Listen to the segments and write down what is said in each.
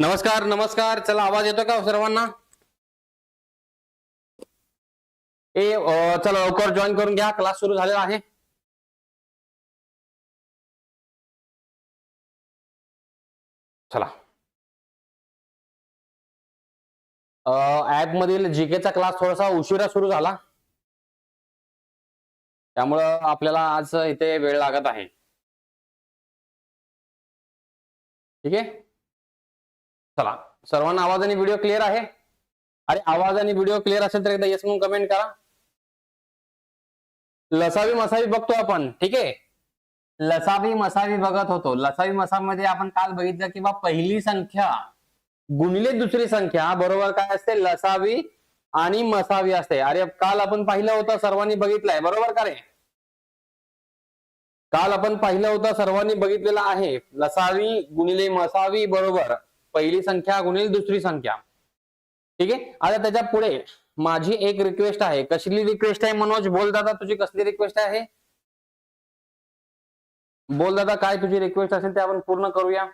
नमस्कार नमस्कार. चला आवाज येतो का हो सर्वांना? ए चला लवकर जॉईन करून घ्या. क्लास सुरू झालेला आहे. चला. ऍप मधील जीकेचा क्लास थोडासा उशिरा सुरू झाला. त्यामुळं आपल्याला आज इथे वेळ लागत आहे. ठीक आहे? चला. सर्वांना आवाज आणि व्हिडिओ क्लिअर आहे? अरे आवाज आणि व्हिडिओ क्लिअर असेल तर एकदा येस म्हणून कमेंट करा. लसावी मसावी बघतो आपण ठीक आहे? लसावी मसावी बघत होतो. लसावी मसावीमध्ये आपण काल बघितलं की बा पहिली संख्या गुणिले दुसरी संख्या बरोबर काय असते? लसावी आणि मसावी असते. अरे काल आपण पाहिलं होतं सर्वांनी बघितलंय बरोबर का रे? काल आपण पाहिलं होतं सर्वांनी बघितलेलं आहे. लसावी गुणिले मसावी बरोबर. पहिली संख्या गुणिले दुसरी संख्या. ठीक आहे? आता त्याच्या पुढे माझी एक रिक्वेस्ट आहे. कसली रिक्वेस्ट आहे मनोज? बोल दादा तुझी कसली रिक्वेस्ट आहे? बोल दादा काय तुझी रिक्वेस्ट असेल ते आपण पूर्ण करूया.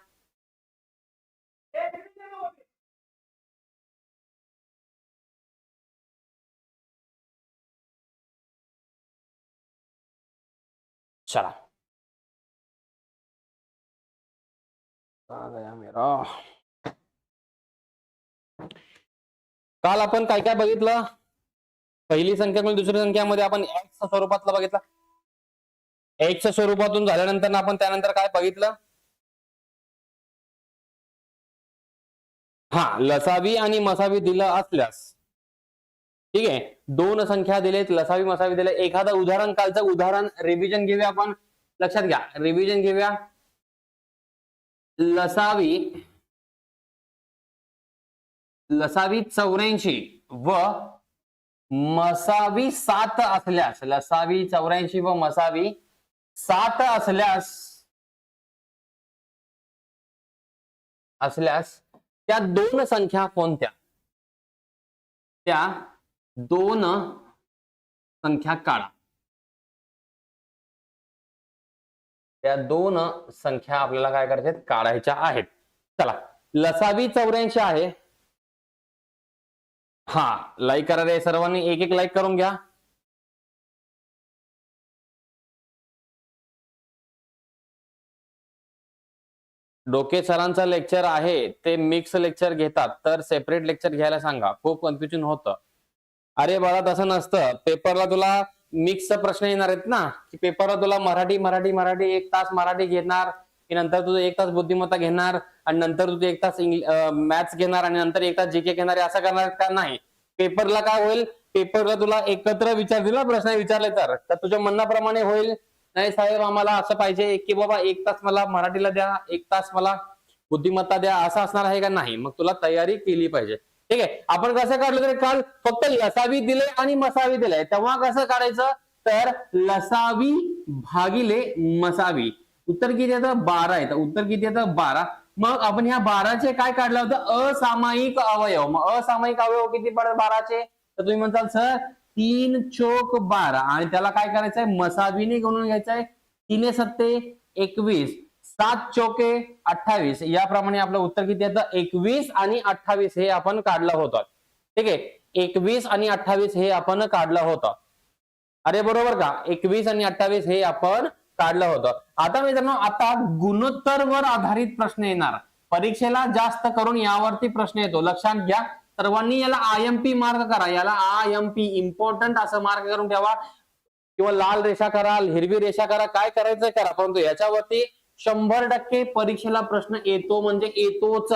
चला. गया मेरा. काल आपण काय काय बघितलं? पहिली संख्या म्हणजे दुसरी संख्यामध्ये आपण एक्स स्वरूपातलं बघितलं. एक्स स्वरूपातून झाल्यानंतर आपण त्यानंतर काय बघितलं? हा लसावी आणि मसावी दिलं असल्यास. ठीक आहे? दोन संख्या दिलेत लसावी मसावी दिले. एखादं उदाहरण कालचं उदाहरण रिव्हिजन घेऊया आपण. लक्षात घ्या. रिव्हिजन घेऊया. लसावी लसावी चौऱ्याऐंशी व मसावी सात असल्यास लसावी चौऱ्याऐंशी व मसावी सात असल्यास असल्यास त्या दोन संख्या कोणत्या? त्या दोन संख्या काढा. त्या दोन संख्या आपल्याला काय करायच्या आहेत? काढायच्या आहेत. चला लसावी चौऱ्याऐंशी आहे हा लाईक करा रे सर्वांनी एक एक लाईक करून घ्या. डोके सरांचं लेक्चर आहे ते मिक्स लेक्चर घेतात. तर सेपरेट लेक्चर घ्यायला सांगा. खूप कन्फ्युजन होतं. अरे बाळा तसं नसतं. पेपरला तुला मिक्सचा प्रश्न येणार आहेत ना? की पेपरला तुला मराठी मराठी मराठी एक तास मराठी घेणार की नंतर तुझं एक तास बुद्धिमत्ता घेणार? आणि नंतर तू एक तास मॅथ्स घेणार आणि नंतर एक तास जीके घेणार असं करणार का नाही? पेपरला काय होईल? पेपरला तुला एकत्र विचार दिला प्रश्न विचारले तर. तर तुझ्या मनाप्रमाणे होईल. नाही साहेब आम्हाला असं पाहिजे की बाबा एक तास मला मराठीला द्या एक तास मला बुद्धिमत्ता द्या असं असणार आहे का नाही? मग तुला तयारी केली पाहिजे. ठीक आहे? आपण कसं काढलं तरी काल फक्त लसावी दिले आणि मसावी दिले. तेव्हा कसं काढायचं? तर लसावी भागिले मसावी. उत्तर किती येतं? बारा येतं. उत्तर किती येतं? बारा. मग आपण ह्या बाराचे काय काढलं होतं? असामायिक अवयव. मग असामायिक अवयव किती पडत बाराचे? तर तुम्ही म्हणताल सर तीन चोक बारा. आणि त्याला काय करायचंय? मसाबीने गुणून घ्यायचंय. तीने सत्ते एकवीस. सात चोके अठ्ठावीस. याप्रमाणे आपलं उत्तर किती येतं? एकवीस आणि अठ्ठावीस हे आपण काढलं होतं. ठीक आहे? एकवीस आणि अठ्ठावीस हे आपण काढलं होतं. अरे बरोबर का? एकवीस आणि अठ्ठावीस हे आपण काढलं होतं. आता मित्रांनो आता गुणोत्तरवर आधारित प्रश्न येणार. परीक्षेला जास्त करून यावरती प्रश्न येतो. लक्षात घ्या. सर्वांनी याला आय एम पी मार्क करा. याला आय एम पी इम्पॉर्टंट असं मार्क करून ठेवा. किंवा लाल रेषा करा हिरवी रेषा करा काय करायचं करा. परंतु याच्यावरती शंभर टक्के परीक्षेला प्रश्न येतो म्हणजे येतोच.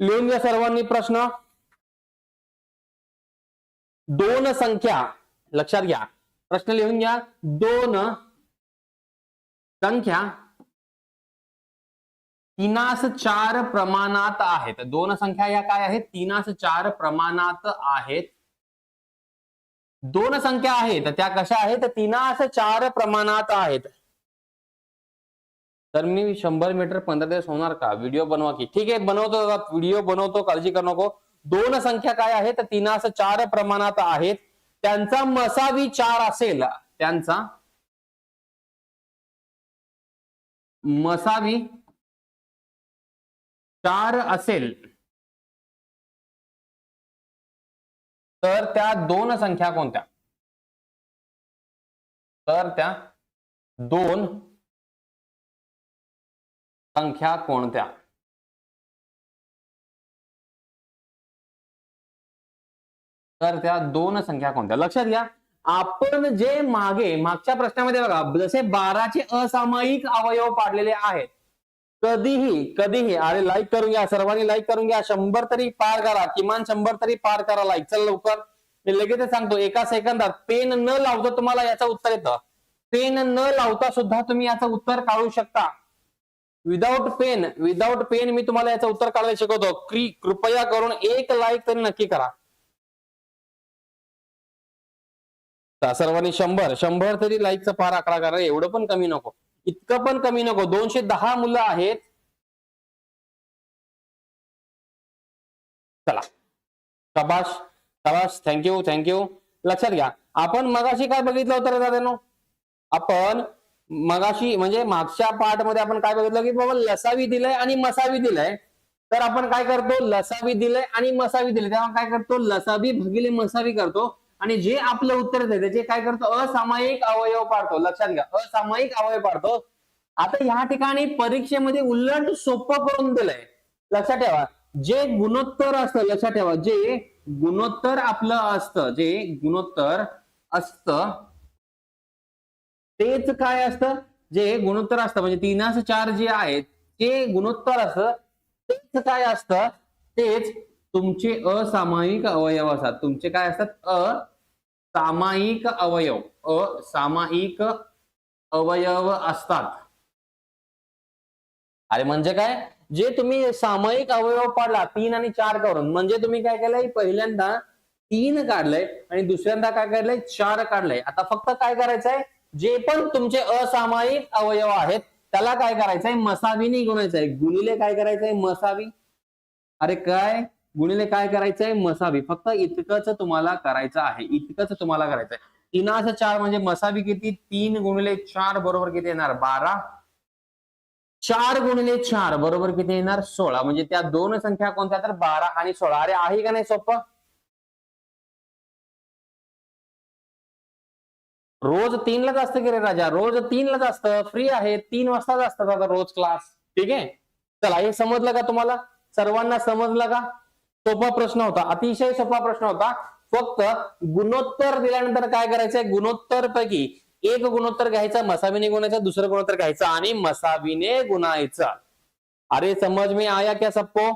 लिहून घ्या सर्वांनी प्रश्न. दोन संख्या. लक्षात घ्या. प्रश्न लिहून घ्या दोन संख्या तीनास चार प्रमाणात आहेत. दोन संख्या या काय आहेत? तीनास चार प्रमाणात आहेत. दोन संख्या आहेत त्या कशा आहेत? तीनास चार प्रमाणात आहेत. तर मी शंभर मीटर पंधरा दिवस होणार का? व्हिडिओ बनवा की. ठीक आहे, बनवतो, व्हिडिओ बनवतो, काळजी करू नको. दोन संख्या काय आहेत? तीनास चार प्रमाणात आहेत. त्यांचा मसावी चार असेल त्यांचा मसावी चार असेल तर त्या दोन संख्या कोणत्या? तर त्या दोन संख्या कोणत्या? तर त्या दोन संख्या कोणत्या? लक्षात घ्या. आपण जे मागे मागच्या प्रश्नामध्ये बघा जसे बाराचे असामायिक अवयव पाडलेले आहेत. कधीही कधीही अरे लाईक करून घ्या सर्वांनी लाईक करून घ्या शंभर तरी पार करा किमान शंभर तरी पार करा लाईक चल लवकर. मी लगेच सांगतो एका सेकंदात पेन न लावता तुम्हाला याचं उत्तर येतं. पेन न लावता सुद्धा तुम्ही याचं उत्तर काढू शकता. विदाउट पेन विदाउट पेन मी तुम्हाला याचं उत्तर काढायला शिकवतो. कृपया करून एक लाईक तरी नक्की करा. सर्वांनी शंभर. शंभर तरी लाईकचा फार आकडा करा. एवढं पण कमी नको. इतकं पण कमी नको. दोनशे दहा मुलं आहेत. चला. शबाश. शबाश. थँक्यू थँक्यू लक्षात घ्या. आपण मगाशी काय बघितलं होतं रे दादानो? आपण मगाशी म्हणजे मागच्या पार्टमध्ये आपण काय बघितलं की बाबा लसावी दिलंय आणि मसावी दिलंय. तर आपण काय करतो? लसावी दिलंय आणि मसावी दिलंय. तेव्हा काय करतो? लसावी भागिले मसावी करतो. आणि जे आपलं उत्तर येते त्याचे काय करतो असामायिक अवयव पाडतो. लक्षात घ्या असामायिक अवयव पाडतो. आता या ठिकाणी परीक्षेमध्ये उलट सोपं करून दिलंय. लक्षात ठेवा जे गुणोत्तर असतं लक्षात ठेवा जे गुणोत्तर आपलं असतं जे गुणोत्तर असतं तेच काय असतं? जे गुणोत्तर असतं म्हणजे तीनास चार जे आहेत ते गुणोत्तर असतं तेच काय असतं? तेच तुमचे असामायिक अवयव असतात. तुमचे काय असतात? असामायिक अवयव. असामायिक अवयव असतात. अरे म्हणजे काय? जे तुम्ही सामायिक अवयव पाडला तीन आणि चार करून म्हणजे तुम्ही काय केलंय? पहिल्यांदा तीन काढलंय आणि दुसऱ्यांदा काय काढलंय चार काढलंय. आता फक्त काय करायचंय? जे पण तुमचे असामायिक अवयव आहेत त्याला काय करायचंय? मसावीने गुणायचंय. गुणिले काय करायचंय? मसावी. अरे काय? गुणिले काय करायचंय? मसावी फक्त इतकंच तुम्हाला करायचं आहे. इतकंच तुम्हाला करायचंय. तीनास चार म्हणजे मसावी किती? तीन गुणिले चार बरोबर किती येणार? बारा. चार गुणिले चार बरोबर किती येणार? सोळा. म्हणजे त्या दोन संख्या कोणत्या? तर बारा आणि सोळा. अरे आहे का नाही सोपं? रोज तीनलाच असतं की रे राजा? रोज तीनलाच असतं. फ्री आहे. तीन वाजताच असतात आता रोज क्लास ठीक आहे? चला हे समजलं का तुम्हाला? सर्वांना समजलं का? सोपा प्रश्न होता. अतिशय सोपा प्रश्न होता. फक्त गुणोत्तर दिल्यानंतर काय करायचंय? गुणोत्तर पैकी एक गुणोत्तर घ्यायचा मसावीने गुणायचा दुसरं गुणोत्तर घ्यायचं आणि मसावीने गुणायचा. अरे समज में आया क्या सबको?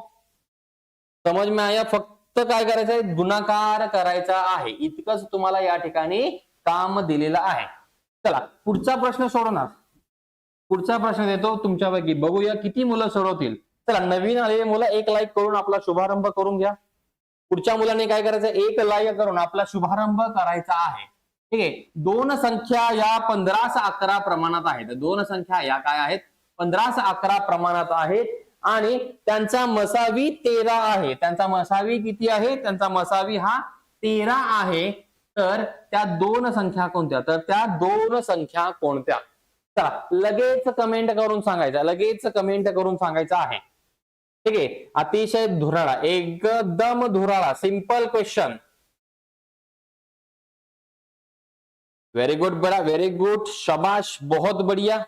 समज में आया फक्त काय करायचंय? गुणाकार करायचा आहे. इतकंच तुम्हाला या ठिकाणी काम दिलेलं आहे. चला पुढचा प्रश्न सोडवणार. पुढचा प्रश्न देतो तुमच्यापैकी. बघूया किती मुलं सोडवतील. चला नवीन आलेले मुलं एक लाईक करून आपला शुभारंभ करून घ्या. पुढच्या मुलांनी काय करायचं? एक लाईक करून आपला शुभारंभ करायचा आहे. ठीक आहे? दोन संख्या या पंधरास अकरा प्रमाणात आहेत. दोन संख्या या काय आहेत? पंधरास अकरा प्रमाणात आहेत. आणि त्यांचा मसावी तेरा आहे. त्यांचा मसावी किती आहे? त्यांचा मसावी हा तेरा आहे. तर त्या दोन संख्या कोणत्या? तर त्या दोन संख्या कोणत्या? चला लगेच कमेंट करून सांगायचं. लगेच कमेंट करून सांगायचं आहे. ठीक आहे. अतिशय धुराळा एकदम धुराळा सिंपल क्वेश्चन व्हेरी गुड बडा व्हेरी गुड शबाश बहुत बढ़िया.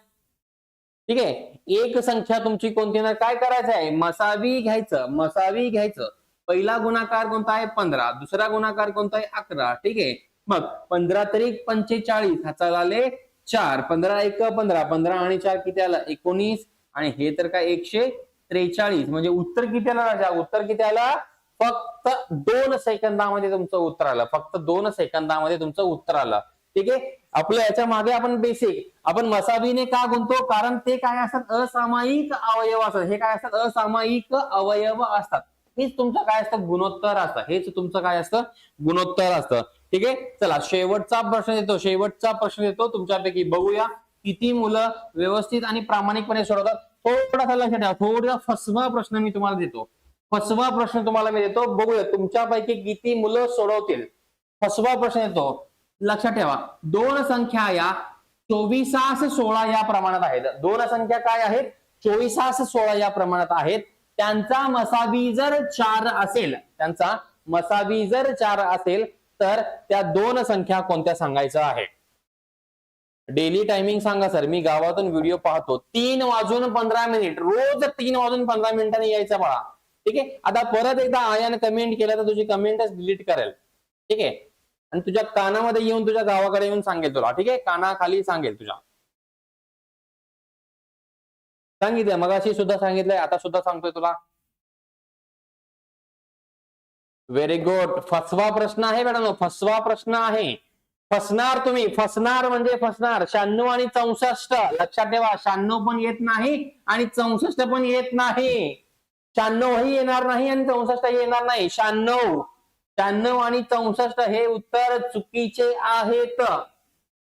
ठीक आहे. एक संख्या तुमची कोणती ना काय करायचं आहे? मसावी घ्यायचं मसावी घ्यायचं. पहिला गुणाकार कोणता आहे? पंधरा. दुसरा गुणाकार कोणता आहे? अकरा. ठीक आहे. मग पंधरा तरी पंचेचाळीस. ह्याचा आले चार. पंधरा एक पंधरा. पंधरा आणि चार किती आला? एकोणीस. आणि हे तर काय एकशे त्रेचाळीस. म्हणजे उत्तर किती आलं राजा? उत्तर किती आलं? फक्त दोन सेकंदामध्ये तुमचं उत्तर आलं. फक्त दोन सेकंदामध्ये तुमचं उत्तर आलं. ठीक आहे? आपलं याच्या मागे आपण बेसिक आपण मसाबीने का गुंतो कारण ते काय असतात? असामायिक अवयव असतात. हे काय असतात? असामायिक अवयव असतात. हेच तुमचं काय असतं? गुणोत्तर असतं. हेच तुमचं काय असतं? गुणोत्तर असतं. ठीक आहे? चला शेवटचा प्रश्न देतो शेवटचा प्रश्न देतो तुमच्यापैकी बघूया. किती मुलं व्यवस्थित आणि प्रामाणिकपणे सोडवतात? थोडासा लक्षात ठेवा. थोडा फसवा प्रश्न मी तुम्हाला देतो. फसवा प्रश्न तुम्हाला मी देतो. बघूया तुमच्यापैकी किती मुलं सोडवतील. फसवा प्रश्न येतो. लक्षात ठेवा. दोन संख्या या चोवीसास सोळा या प्रमाणात आहेत. दोन संख्या काय आहेत? चोवीसास सोळा या प्रमाणात आहेत. त्यांचा मसावी जर चार असेल. त्यांचा मसावी जर चार असेल तर त्या दोन संख्या कोणत्या सांगायचं आहे? डेली टायमिंग सांगा सर मी गावातून व्हिडिओ पाहतो. तीन वाजून पंधरा मिनिट रोज तीन वाजून पंधरा मिनिटांनी यायचं बाळा. ठीक आहे? आता परत एकदा आयाने कमेंट केलं तर तुझी कमेंटच डिलीट करेल. ठीक आहे? आणि तुझ्या कानामध्ये येऊन तुझ्या गावाकडे येऊन सांगेल तुला. ठीक आहे? कानाखाली सांगेल तुझ्या. सांगितलं मगाशी सुद्धा सांगितलंय. आता सुद्धा सांगतोय तुला. व्हेरी गुड फसवा प्रश्न आहे मॅडम. फसवा प्रश्न आहे. फसणार तुम्ही. फसणार म्हणजे फसणार. शहाण्णव आणि चौसष्ट. लक्षात ठेवा शहाण्णव पण येत नाही आणि चौसष्ट पण येत नाही. शहाण्णवही येणार नाही आणि चौसष्ट येणार नाही. शहाण्णव. शहाण्णव आणि चौसष्ट हे उत्तर चुकीचे आहेत.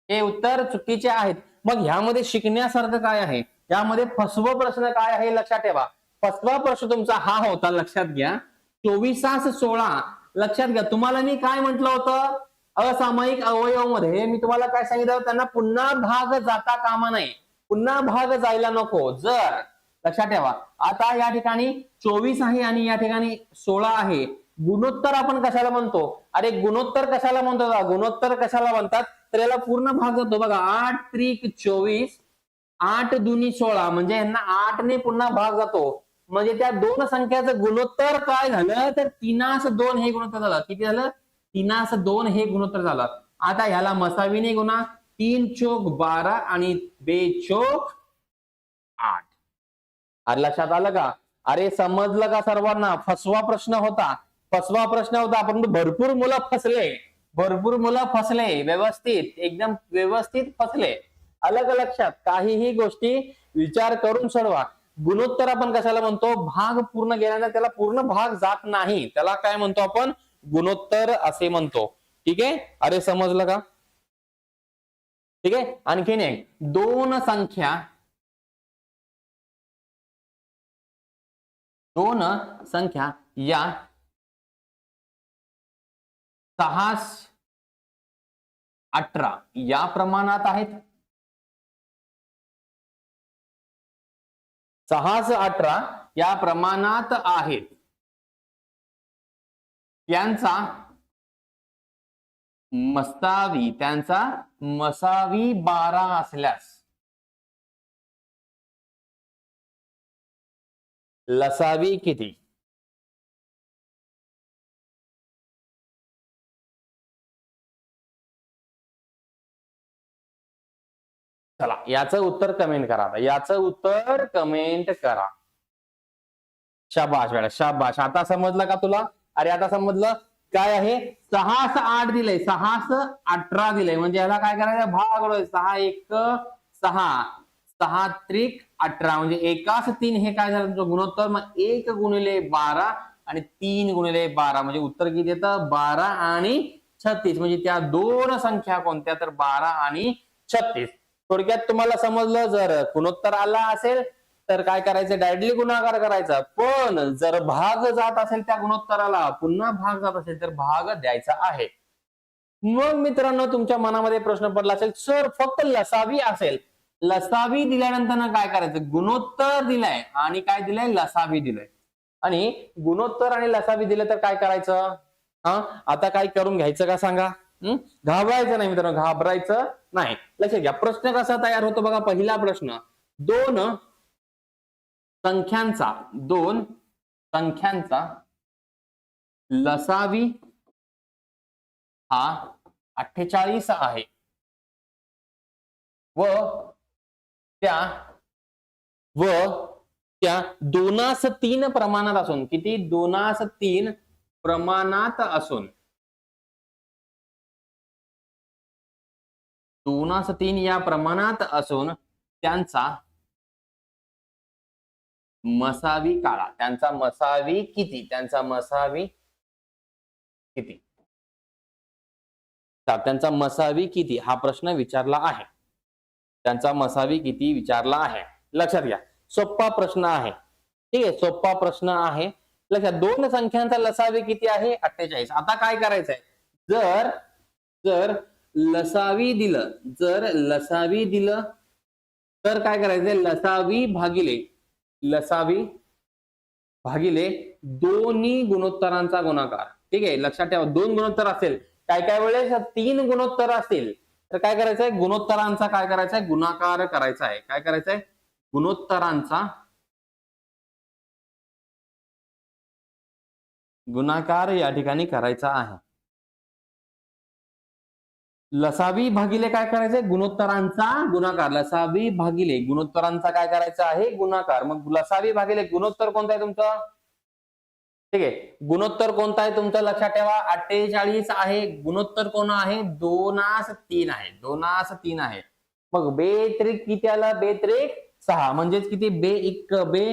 हे उत्तर चुकीचे आहेत. मग ह्यामध्ये शिकण्यासारखं काय आहे? यामध्ये फसवा प्रश्न काय आहे? लक्षात ठेवा. फसवा प्रश्न तुमचा हा होता. लक्षात घ्या. चोवीसास सोळा. लक्षात घ्या. तुम्हाला मी काय म्हंटल होतं? असामायिक अवयवामध्ये मी तुम्हाला काय सांगितलं त्यांना पुन्हा भाग जाता कामा नये. पुन्हा भाग जायला नको. जर लक्षात ठेवा. आता या ठिकाणी चोवीस आहे आणि या ठिकाणी सोळा आहे. गुणोत्तर आपण कशाला म्हणतो? अरे गुणोत्तर कशाला म्हणतो? गुणोत्तर कशाला म्हणतात? तर याला पूर्ण भाग जातो. बघा आठ त्रिक चोवीस आठ दुनी सोळा म्हणजे यांना आठने पुन्हा भाग जातो. म्हणजे त्या दोन संख्याचं गुणोत्तर काय झालं? तर तीनास दोन हे गुणोत्तर झालं. किती झालं? तीनास दोन हे गुणोत्तर झालं. आता ह्याला मसावीने गुणा. तीन चोक बारा आणि बेचोक आठ. अरे लक्षात आलं का? अरे समजलं का सर्वांना? फसवा प्रश्न होता. फसवा प्रश्न होता परंतु भरपूर मुलं फसले. भरपूर मुलं फसले. व्यवस्थित. एकदम व्यवस्थित फसले. अलग लक्षात. काहीही गोष्टी विचार करून सोडवा. गुणोत्तर आपण कशाला म्हणतो? भाग पूर्ण गेल्याने त्याला पूर्ण भाग जात नाही. त्याला काय म्हणतो आपण? गुणोत्तर असे म्हणतो. ठीक आहे? अरे समजलं का? ठीक आहे? आणखीन एक. दोन संख्या. दोन संख्या. या. सहा अठरा. या प्रमाणात आहेत. सहास अठरा या प्रमाणात आहेत. त्यांचा मस्तावी त्यांचा मसावी बारा असल्यास. लसावी किती? चला याचं उत्तर कमेंट करा आता. याचं उत्तर कमेंट करा. शाबाश वेळा शाबाश. आता समजलं का तुला? अरे आता समजलं काय आहे? सहास आठ दिलंय. सहास अठरा दिलंय. म्हणजे याला काय करायचं? भाग सहा एक सहा. सहा त्रिक अठरा. म्हणजे एकाच तीन हे काय झालं तुमचं गुणोत्तर? मग एक गुणिले बारा आणि तीन गुणिले बारा. म्हणजे उत्तर किती येतं? बारा आणि छत्तीस. म्हणजे त्या दोन संख्या कोणत्या? तर बारा आणि छत्तीस. थोडक्यात तुम्हाला समजलं? जर गुणोत्तर आला असेल तर काय करायचं? डायरेक्टली गुणाकार करायचा. पण जर भाग जात असेल त्या गुणोत्तराला पुन्हा भाग जात असेल तर भाग द्यायचा आहे. मग मित्रांनो तुमच्या मनामध्ये प्रश्न पडला असेल सर फक्त लसावी असेल. लसावी दिल्यानंतर ना काय करायचं? गुणोत्तर दिलंय आणि काय दिलंय? लसावी दिलंय. आणि गुणोत्तर आणि लसावी दिलं तर काय करायचं? हा? आता काय करून घ्यायचं का सांगा? घाबरायचं नाही मित्रांनो घाबरायचं नाही. लक्षात घ्या प्रश्न कसा तयार होतो बघा पहिला प्रश्न. दोन संख्यांचा दोन संख्यांचा लसावी हा अठ्ठेचाळीस आहे. व त्या व त्या दोनास तीन प्रमाणात असून किती? दोनास तीन प्रमाणात असून. दोनास तीन या प्रमाणात असून त्यांचा मसावी काळा. त्यांचा मसावी किती? त्यांचा मसावी किती? तर त्यांचा मसावी किती? हा प्रश्न विचारला आहे. त्यांचा मसावी किती विचारला आहे? लक्षात घ्या. सोप्पा प्रश्न आहे. ठीक आहे सोप्पा प्रश्न आहे. लक्षात दोन संख्यांचा लसावी किती आहे? अठ्ठेचाळीस. आता काय करायचंय? जर जर लसावी दिलं जर लसावी दिलं तर काय करायचंय? लसावी भागिले लसावी भागिले दोन्ही गुणोत्तरांचा गुणाकार. ठीक आहे? लक्षात ठेवा दोन गुणोत्तर असेल. काय काय वेळेस? तीन गुणोत्तर असेल तर काय करायचंय? गुणोत्तरांचा काय करायचंय? गुणाकार करायचा आहे काय करायचंय? गुणोत्तरांचा गुणाकार या ठिकाणी करायचा आहे. लसावी भागिले काय करायचंय? गुणोत्तरांचा गुणाकार. लसावी भागिले गुणोत्तरांचा काय करायचा आहे? गुणाकार. मग लसावी भागिले गुणोत्तर कोणतं आहे तुमचं? ठीक आहे. गुणोत्तर कोणता आहे तुमचं? लक्षात ठेवा. अठ्ठेचाळीस आहे. गुणोत्तर कोण आहे? दोनास तीन आहे. दोनास तीन आहे. मग बे त्रिक किती आला बे त्रिक सहा. म्हणजेच किती? बे एक बे.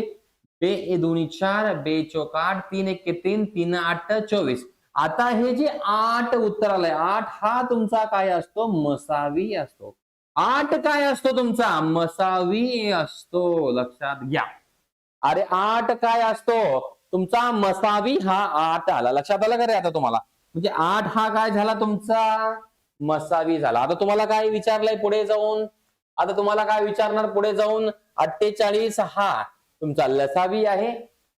बे दोन्ही चार. बे चौकाठ. तीन एक तीन. तीन आठ चोवीस. आता हे जे आठ उत्तर आलंय आठ हा तुमचा काय असतो? मसावी असतो. आठ काय असतो तुमचा? मसावी असतो. लक्षात घ्या. अरे आठ काय असतो? तुमचा मसावी हा आठ आला. लक्षात आलं का रे आता तुम्हाला? म्हणजे आठ हा काय झाला तुमचा? मसावी झाला. आता तुम्हाला काय विचारलंय पुढे जाऊन? आता तुम्हाला काय विचारणार पुढे जाऊन? अठ्ठेचाळीस हा तुमचा लसावी आहे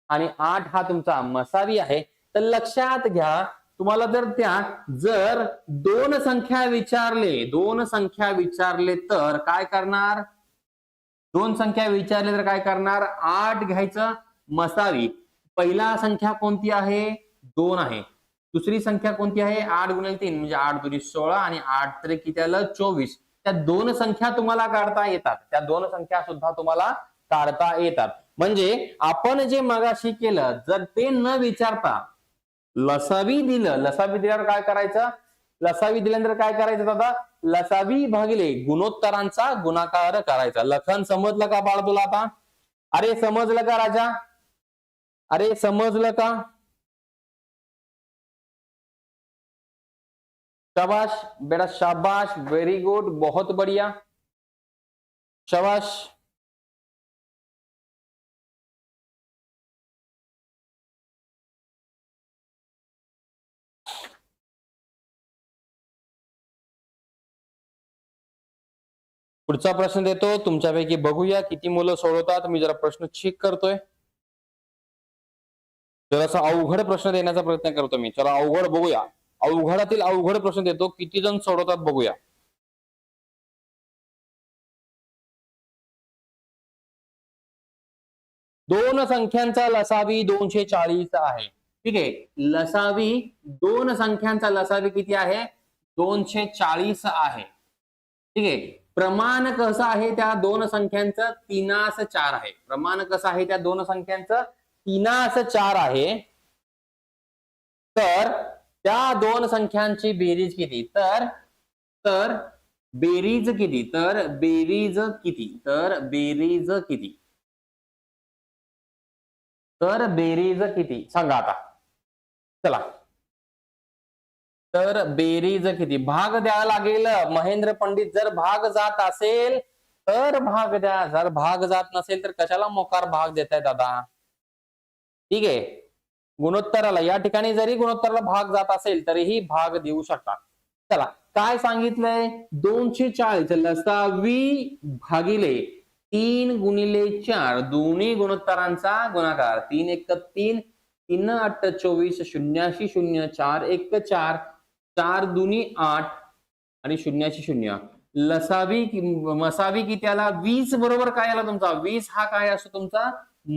आणि आठ हा तुमचा मसावी आहे. तर लक्षात घ्या तुम्हाला जर त्या जर दोन संख्या विचारले दोन संख्या विचारले तर काय करणार? दोन संख्या विचारले तर काय करणार? आठ घ्यायचं मसावी. पहिला संख्या कोणती आहे? दोन आहे. दुसरी संख्या कोणती आहे? आठ गुणिले तीन म्हणजे आठ दुरी सोळा आणि आठ तरी किती आलं चोवीस. त्या दोन संख्या तुम्हाला काढता येतात. त्या दोन संख्या सुद्धा तुम्हाला काढता येतात. म्हणजे आपण जे मगाशी केलं जर ते न विचारता लसावी दिलं लसावी दिल्यावर काय करायचं? लसावी दिल्यानंतर काय करायचं दादा? लसावी भागिले गुणोत्तरांचा गुणाकार करायचा. लखन समजलं का बाळ तुला आता? अरे समजलं का राजा? अरे समजलं का? शाबाश बेटा शाबाश वेरी गुड बहुत बढ़िया. शाबाश पुढचा प्रश्न देतो. तुमच्यापैकी बघूया किती मुलं सोडवतात. मी जरा प्रश्न चेक करतोय. जरासा अवघड प्रश्न देण्याचा प्रयत्न करतो मी. चला अवघड बघूया. अवघडातील अवघड प्रश्न देतो. किती जण सोडवतात बघूया. दोन संख्यांचा लसावी दोनशे चाळीस आहे. ठीक आहे. लसावी दोन संख्यांचा लसावी किती आहे? दोनशे चाळीस आहे. ठीक आहे. प्रमाण कसं आहे त्या दोन संख्यांचं? तीनास चार आहे. प्रमाण कसं आहे त्या दोन संख्यांचं? तीनास चार आहे. तर त्या दोन संख्यांची बेरीज किती? तर तर बेरीज किती? तर बेरीज किती? तर बेरीज किती? तर बेरीज किती? सांगा आता. चला. तर बेरीज किती? भाग द्यावा लागेल. महेंद्र पंडित जर भाग जात असेल तर भाग द्या. जर भाग जात नसेल तर कशाला मोकार भाग देताय दादा? ठीक आहे. गुणोत्तराला या ठिकाणी जरी गुणोत्तराला भाग जात असेल तरीही भाग देऊ शकता चला काय सांगितलंय? दोनशे चाळीस लसावी भागिले तीन गुणिले चार दोन्ही गुणोत्तरांचा गुणाकार. तीन एक तीन तीन आठ चोवीस शून्याशी शून्य चार एक चार. चार दुनी आठ आणि शून्याची शून्य. लसावी मसावी की त्याला वीस बरोबर काय आला तुमचा? वीस हा काय असतो तुमचा?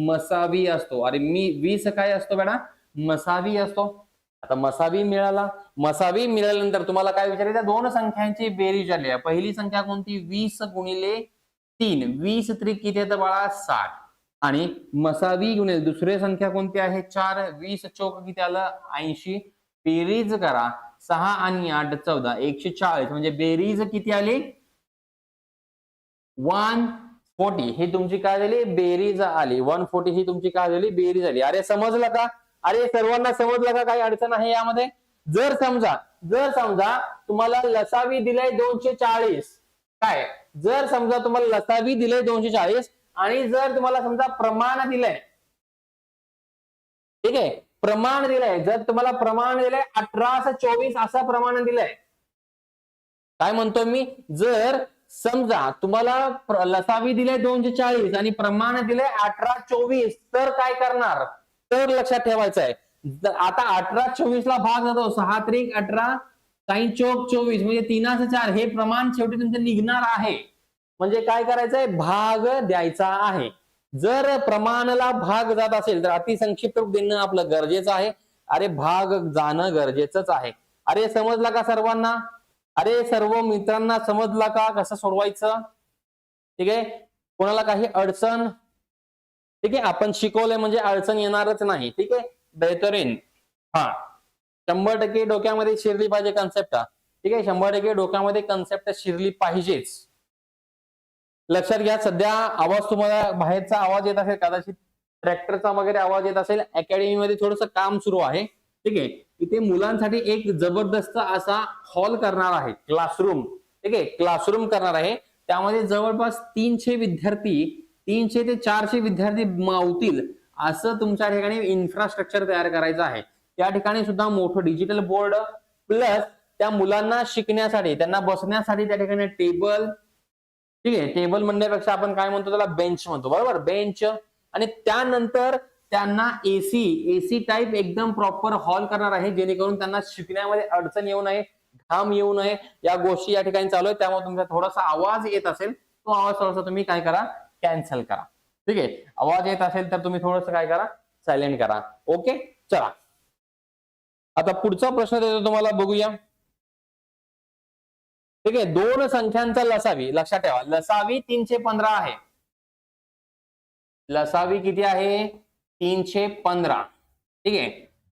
मसावी असतो. अरे मी वीस काय असतो बेटा? मसावी असतो. आता मसावी मिळाला. मसावी मिळाल्यानंतर तुम्हाला काय विचारायचं? दोन संख्यांची बेरीज झाली आहे. पहिली संख्या कोणती? वीस गुणिले तीन. वीस त्रिक किती येतं बाळा साठ. आणि मसावी गुणिले दुसरी संख्या कोणती आहे? चार. वीस चौक किती आलं ऐंशी. बेरीज करा. सहा आणि आठ चौदा एकशे चाळीस. म्हणजे बेरीज किती आली? One forty. ही तुमची काय झाली? बेरीज आली. वन फोर्टी ही तुमची काय झाली? बेरीज आली. अरे समजलं का? अरे सर्वांना समजलं का? काही अडचण आहे यामध्ये? जर समजा जर समजा तुम्हाला लसावी दिलाय दोनशे चाळीस. काय? जर समजा तुम्हाला लसावी दिलंय दोनशे चाळीस आणि जर तुम्हाला समजा प्रमाण दिलंय. ठीक आहे? प्रमाण दिलंय. जर तुम्हाला प्रमाण दिलंय अठराशे चोवीस असं प्रमाण दिलंय. काय म्हणतो मी? जर समजा तुम्हाला लसावी दिले दोनशे चाळीस आणि प्रमाण दिले अठरा चोवीस तर काय करणार? तर लक्षात ठेवायचं आहे. आता अठरा चोवीस ला भाग जातो सहा त्रिक अठरा काही चोक चोवीस म्हणजे तीनाशे चार हे प्रमाण शेवटी तुमचं निघणार आहे. म्हणजे काय करायचंय? भाग द्यायचा आहे. जर प्रमाणाला भाग जात असेल तर अतिसंक्षिप्त रूप देणं आपलं गरजेचं आहे. अरे भाग जाणं गरजेचंच आहे. अरे समजला का सर्वांना? अरे सर्व मित्रांना समजला का? कसं सोडवायचं? ठीक आहे? कोणाला काही अडचण? ठीक आहे? आपण शिकवलंय म्हणजे अडचण येणारच नाही. ठीक आहे? बेहतरीन. हा. शंभर टक्के डोक्यामध्ये शिरली पाहिजे कन्सेप्ट ठीक आहे? शंभर टक्के डोक्यामध्ये कन्सेप्ट शिरली पाहिजेच. लक्षात घ्या सध्या आवाज तुम्हाला बाहेरचा आवाज येत असेल कदाचित ट्रॅक्टरचा वगैरे आवाज येत असेल अकॅडमीमध्ये थोडंसं काम सुरू आहे. ठीक आहे? इथे मुलांसाठी एक जबरदस्त असा हॉल करणार आहे क्लासरूम. ठीक आहे? क्लासरूम करणार आहे. त्यामध्ये जवळपास तीनशे विद्यार्थी तीनशे ते चारशे विद्यार्थी मावतील असं तुमच्या ठिकाणी इन्फ्रास्ट्रक्चर तयार करायचं आहे. त्या ठिकाणी सुद्धा मोठं डिजिटल बोर्ड प्लस त्या मुलांना शिकण्यासाठी त्यांना बसण्यासाठी त्या ठिकाणी टेबल ठीक आहे? टेबल म्हणण्यापेक्षा आपण काय म्हणतो? त्याला बेंच म्हणतो. बरोबर? बेंच आणि त्यानंतर त्यांना एसी एसी टाईप एकदम प्रॉपर हॉल करणार आहे जेणेकरून त्यांना शिकण्यामध्ये अडचण येऊ नये घाम येऊ नये. या गोष्टी या ठिकाणी चालू आहेत. त्यामुळे तुमचा थोडासा आवाज येत असेल तो आवाज थोडासा तुम्ही काय करा? कॅन्सल करा. ठीक आहे? आवाज येत असेल तर तुम्ही थोडस काय करा? सायलेंट करा. ओके चला. आता पुढचा प्रश्न देतो तुम्हाला. बघूया. ठीक आहे? दोन संख्यांचा लसावी. लक्षात ठेवा. लसावी तीनशे पंधरा आहे. लसावी किती आहे? तीनशे पंधरा. ठीक आहे?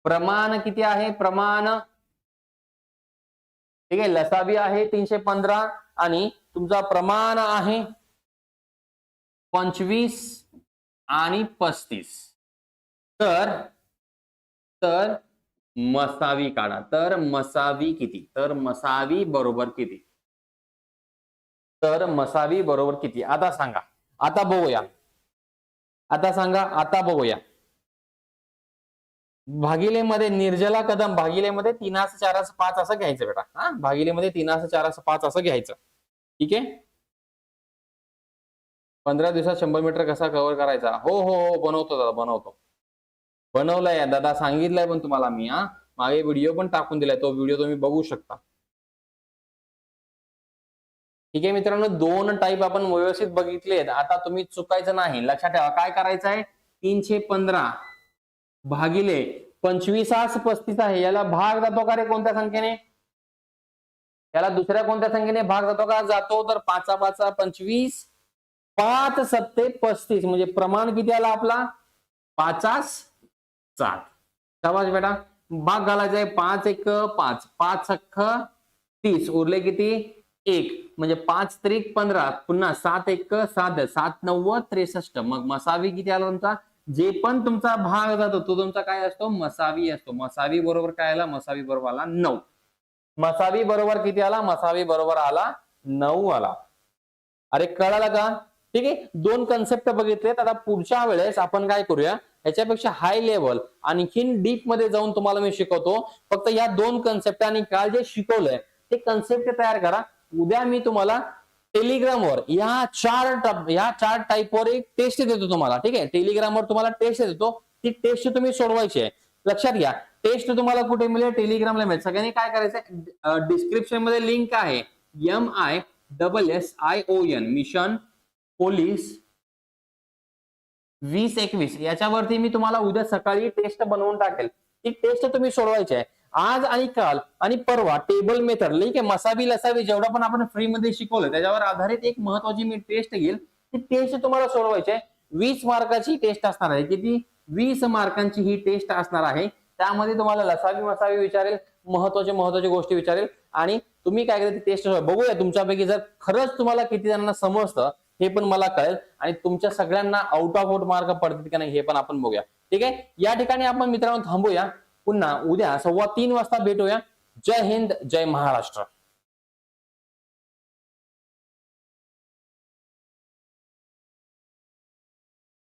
प्रमाण किती आहे? प्रमाण ठीक आहे? लसावी आहे तीनशे पंधरा आणि तुमचा प्रमाण आहे पंचवीस आणि पस्तीस. तर तर मसावी काढा. तर मसावी किती? तर मसावी बरोबर किती? तर मसावी बरोबर किती? आता सांगा. आता बघूया. आता सांगा आता बघूया. भागिलेमध्ये निर्जला कदम भागिलेमध्ये तीनास चारास पाच असं घ्यायचं बेटा. हा? भागिलेमध्ये तीनास चारास पाच असं घ्यायचं. ठीक आहे? पंधरा दिवसात शंभर मीटर कसा कव्हर करायचा? हो हो हो बनवतो दादा बनवतो. बनवलाय. दादा सांगितलंय पण तुम्हाला मी हा? मागे व्हिडिओ पण टाकून दिलाय. तो व्हिडिओ तुम्ही बघू शकता. ठीक आहे मित्रांनो दोन टाईप आपण व्यवस्थित बघितलेत. आता तुम्ही चुकायचं नाही. लक्षात ठेवा काय करायचं आहे तीनशे पंधरा भागिले पंचवीसास पस्तीस आहे. याला भाग जातो का रे कोणत्या संख्येने? याला दुसऱ्या कोणत्या संख्येने भाग जातो का? जातो तर पाचा पाचा पंचवीस पाच सत्ते पस्तीस. म्हणजे प्रमाण किती आला आपला? पाचास सात शाबास बेटा. भाग घालायचा आहे पाच एक पाच. पाच अख्ख तीस. उरले किती? एक म्हणजे पाच त्रिक पंधरा पुन्हा सात एक सात सात नव्वद त्रेसष्ट. मग मसावी किती आला तुमचा? जे पण तुमचा भाग जातो तो तुमचा काय असतो? मसावी असतो. मसावी बरोबर काय आला? मसावी बरोबर आला नऊ. मसावी बरोबर किती आला? मसावी बरोबर आला नऊ आला. अरे कळाला का? ठीक आहे? दोन कन्सेप्ट बघितलेत. आता पुढच्या वेळेस आपण काय करूया? याच्यापेक्षा हाय लेवल आणखीन डीपमध्ये जाऊन तुम्हाला मी शिकवतो. फक्त या दोन कन्सेप्ट आणि काल जे शिकवलंय ते कन्सेप्ट तयार करा. उद्या मी तुम्हाला टेलिग्रामवर या चार या चार टाईपवर एक टेस्ट देतो तुम्हाला ठीक आहे? टेलिग्रामवर तुम्हाला टेस्ट देतो. ती टेस्ट तुम्ही सोडवायची आहे. लक्षात घ्या टेस्ट तुम्हाला कुठे मिळेल? टेलिग्रामला मिळेल. सगळ्यांनी काय करायचं डिस्क्रिप्शनमध्ये लिंक आहे. M I double S I O N mission police वीस एकवीस. याच्यावरती मी तुम्हाला उद्या सकाळी टेस्ट बनवून टाकेल. ती टेस्ट तुम्ही सोडवायची आहे. आज आणि काल आणि परवा टेबल मेथड लई की मसाबी लसावी जेवढा पण आपण फ्री मध्ये शिकवलं त्याच्यावर आधारित एक महत्वाची मी टेस्ट घेईल. ती टेस्ट तुम्हाला सोडवायची आहे. वीस मार्काची टेस्ट असणार आहे. किती? वीस मार्कांची ही टेस्ट असणार आहे. त्यामध्ये तुम्हाला लसावी मसावी विचारेल महत्त्वाचे महत्त्वाच्या गोष्टी विचारेल आणि तुम्ही काय करायचं टेस्ट बघूया तुमच्यापैकी जर खरंच तुम्हाला किती जणांना समजतं हे पण मला कळेल आणि तुमच्या सगळ्यांना आउट ऑफ आउट मार्क पडतील का नाही हे पण आपण बघूया. ठीक आहे? या ठिकाणी आपण मित्रांनो थांबूया. पुन्हा उद्या सव्वा तीन वाजता भेटूया. जय हिंद जय महाराष्ट्र.